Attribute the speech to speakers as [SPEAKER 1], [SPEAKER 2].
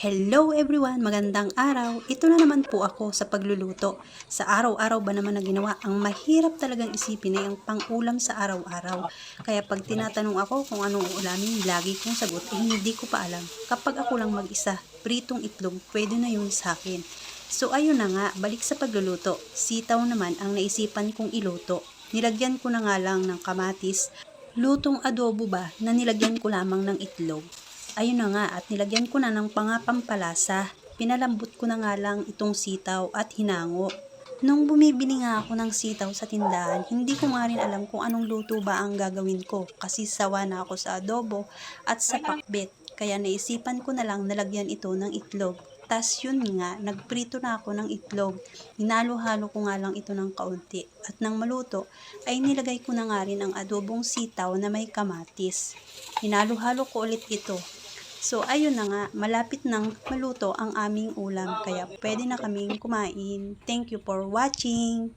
[SPEAKER 1] Hello everyone! Magandang araw! Ito na naman po ako sa pagluluto. Sa araw-araw ba naman na ginawa, ang mahirap talagang isipin ay ang pang-ulam sa araw-araw. Kaya pag tinatanong ako kung anong uulamin, lagi kong sagot, eh hindi ko pa alam. Kapag ako lang mag-isa, pritong itlog, pwede na yun sa akin. So ayun na nga, balik sa pagluluto. Sitaw naman ang naisipan kong iluto. Nilagyan ko na nga lang ng kamatis, lutong adobo ba na nilagyan ko lamang ng itlog. Ayun na nga at nilagyan ko na ng pangapampalasa. Pinalambot ko na nga lang itong sitaw at hinango. Nung bumibili nga ako ng sitaw sa tindahan, hindi ko nga rin alam kung anong luto ba ang gagawin ko kasi sawa na ako sa adobo at sa pakbet. Kaya naisipan ko na lang nalagyan ito ng itlog. Tas yun nga, nagprito na ako ng itlog. Hinalo-halo ko nga lang ito ng kaunti. At nang maluto, ay nilagay ko na nga rin ang adobong sitaw na may kamatis. Hinalo-halo ko ulit ito. So, ayun na nga, malapit nang maluto ang aming ulam. Kaya pwede na kaming kumain. Thank you for watching!